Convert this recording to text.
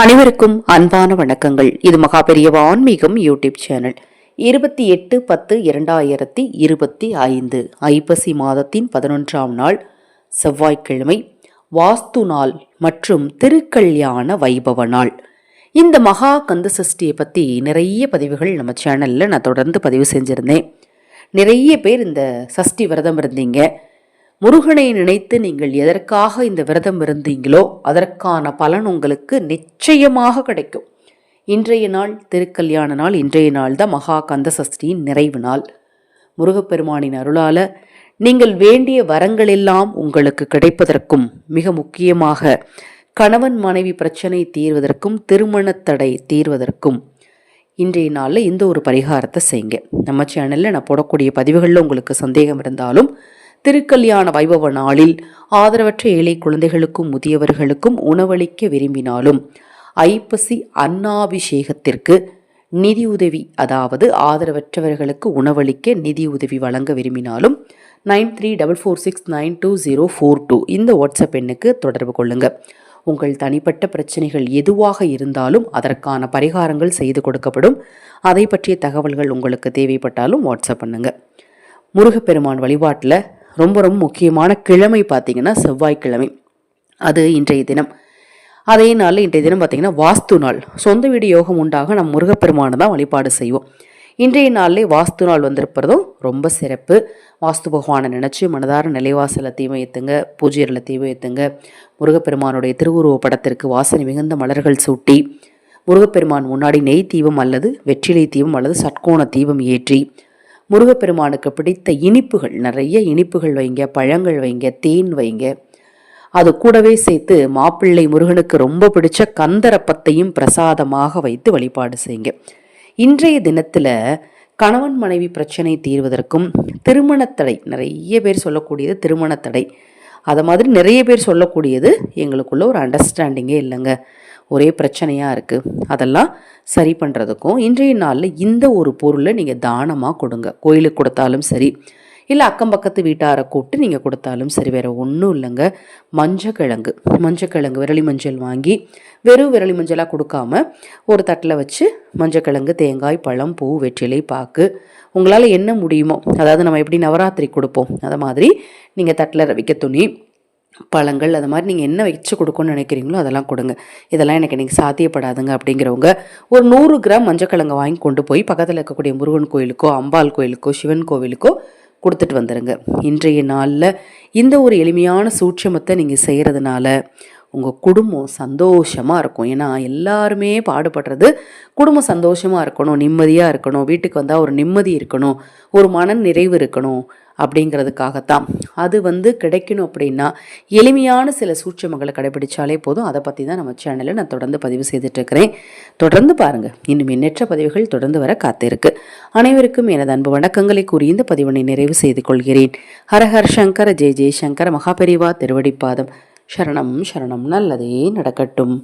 அனைவருக்கும் அன்பான வணக்கங்கள். இது மகாபெரியவ ஆன்மீகம் யூடியூப் சேனல். இருபத்தி எட்டு பத்து இரண்டாயிரத்தி இருபத்தி ஐந்து ஐப்பசி மாதத்தின் பதினொன்றாம் நாள் செவ்வாய்க்கிழமை வாஸ்து நாள் மற்றும் திருக்கல்யாண வைபவ நாள். இந்த மகா கந்த சஷ்டியை பற்றி நிறைய பதிவுகள் நம்ம சேனலில் நான் தொடர்ந்து பதிவு செஞ்சுருந்தேன். நிறைய பேர் இந்த சஷ்டி விரதம் இருந்தீங்க. முருகனை நினைத்து நீங்கள் எதற்காக இந்த விரதம் இருந்தீங்களோ அதற்கான பலன் உங்களுக்கு நிச்சயமாக கிடைக்கும். இன்றைய நாள் திருக்கல்யாண நாள் இன்றைய நாள் தான் மகா கந்த சஷ்டியின் நிறைவு நாள். முருகப்பெருமானின் அருளால நீங்கள் வேண்டிய வரங்களெல்லாம் உங்களுக்கு கிடைப்பதற்கும் மிக முக்கியமாக கணவன் மனைவி பிரச்சனை தீர்வதற்கும் திருமணத்தடை தீர்வதற்கும் இன்றைய நாளில் இந்த ஒரு பரிகாரத்தை செய்யுங்க. நம்ம சேனலில் நான் போடக்கூடிய பதிவுகளில் உங்களுக்கு சந்தேகம் இருந்தாலும் திருக்கல்யாண வைபவ நாளில் ஆதரவற்ற ஏழை குழந்தைகளுக்கும் முதியவர்களுக்கும் உணவளிக்க விரும்பினாலும் ஐப்பசி அன்னாபிஷேகத்திற்கு நிதியுதவி அதாவது ஆதரவற்றவர்களுக்கு உணவளிக்க நிதியுதவி வழங்க விரும்பினாலும் nine three double four six nine two zero four two இந்த வாட்ஸ்அப் எண்ணுக்கு தொடர்பு கொள்ளுங்கள் உங்கள் தனிப்பட்ட பிரச்சனைகள் எதுவாக இருந்தாலும் அதற்கான பரிகாரங்கள் செய்து கொடுக்கப்படும். அதை பற்றிய தகவல்கள் உங்களுக்கு தேவைப்பட்டாலும் வாட்ஸ்அப் பண்ணுங்கள் முருகப்பெருமான் வழிபாட்டில் ரொம்ப ரொம்ப முக்கியமான கிழமை பார்த்தீங்கன்னா செவ்வாய்க்கிழமை. அது இன்றைய தினம். அதே நாளில் இன்றைய தினம் பார்த்தீங்கன்னா வாஸ்து நாள். சொந்த வீடு யோகம் உண்டாக நம் முருகப்பெருமானை தான் வழிபாடு செய்வோம். இன்றைய நாளிலே வாஸ்து நாள் வந்திருப்பதும் ரொம்ப சிறப்பு. வாஸ்து பகவானை நினச்சி மனதார நிலைவாசலை தீமை ஏற்றுங்க பூஜையில் தீமை ஏற்றுங்க முருகப்பெருமானுடைய திருவுருவ படத்திற்கு வாசனை மிகுந்த மலர்கள் சூட்டி முருகப்பெருமான் முன்னாடி நெய் தீபம் அல்லது வெற்றிலை தீபம் அல்லது சட்கோண தீபம் ஏற்றி முருகப்பெருமானுக்கு பிடித்த இனிப்புகள் நிறைய இனிப்புகள் வைங்க பழங்கள் வைங்க தேன் வைங்க. அது கூடவே சேர்த்து மாப்பிள்ளை முருகனுக்கு ரொம்ப பிடிச்ச கந்தரப்பத்தையும் பிரசாதமாக வைத்து வழிபாடு செய்யுங்க. இன்றைய தினத்தில் கணவன் மனைவி பிரச்சனை தீர்வதற்கும் திருமணத்தடை நிறைய பேர் சொல்லக்கூடியது திருமணத்தடை. அதை மாதிரி நிறைய பேர் சொல்லக்கூடியது எங்களுக்குள்ள ஒரு அண்டர்ஸ்டாண்டிங்கே இல்லைங்க. ஒரே பிரச்சனையாக இருக்குது அதெல்லாம் சரி பண்ணுறதுக்கும் இன்றைய நாளில் இந்த ஒரு பொருளை நீங்கள் தானமாக கொடுங்க. கோயிலுக்கு கொடுத்தாலும் சரி இல்லை அக்கம் பக்கத்து வீட்டாரை கூப்பிட்டு நீங்கள் கொடுத்தாலும் சரி வேறு ஒன்றும் இல்லைங்க. மஞ்சக்கிழங்கு மஞ்சக்கிழங்கு விரலி மஞ்சள் வாங்கி வெறும் விரலி மஞ்சளாக கொடுக்காம ஒரு தட்டில் வச்சு மஞ்சக்கிழங்கு தேங்காய் பழம் பூ வெற்றிலை பாக்கு உங்களால் என்ன முடியுமோ அதாவது நம்ம எப்படி நவராத்திரி கொடுப்போம் அதை மாதிரி நீங்கள் தட்டில் ரவிக்க துணி பழங்கள் அது மாதிரி நீங்கள் என்ன வச்சு கொடுக்கணும்னு நினைக்கிறீங்களோ அதெல்லாம் கொடுங்க. இதெல்லாம் எனக்கு இன்றைக்கி சாத்தியப்படாதுங்க அப்படிங்கிறவங்க ஒரு நூறு கிராம் மஞ்சக்கிழங்கு வாங்கி கொண்டு போய் பக்கத்தில் இருக்கக்கூடிய முருகன் கோயிலுக்கோ அம்பாள் கோயிலுக்கோ சிவன் கோவிலுக்கோ கொடுத்துட்டு வந்துடுங்க இன்றைய நாளில் இந்த ஒரு எளிமையான சூட்சமத்தை நீங்கள் செய்கிறதுனால உங்கள் குடும்பம் சந்தோஷமாக இருக்கும். ஏன்னா எல்லாருமே பாடுபடுறது குடும்பம் சந்தோஷமாக இருக்கணும் நிம்மதியாக இருக்கணும் வீட்டுக்கு வந்தால் ஒரு நிம்மதி இருக்கணும் ஒரு மன நிறைவு இருக்கணும் அப்படிங்கிறதுக்காகத்தான். அது வந்து கிடைக்கணும் அப்படின்னா எளிமையான சில சூட்சமங்களை கடைபிடிச்சாலே போதும். அதை பற்றி தான் நம்ம சேனலில் நான் தொடர்ந்து பதிவு செய்துட்ருக்கிறேன் தொடர்ந்து பாருங்கள் இன்னும் எண்ணற்ற பதிவுகள் தொடர்ந்து வர காத்திருக்கு. அனைவருக்கும் எனது அன்பு வணக்கங்களை கூறி இந்த பதிவினை நிறைவு செய்து கொள்கிறேன். ஹரஹர் சங்கர ஜெய் ஜெயசங்கர மகாபெரிவா திருவடிப்பாதம். சரணம் சரணம் நல்லதே நடக்கட்டும்.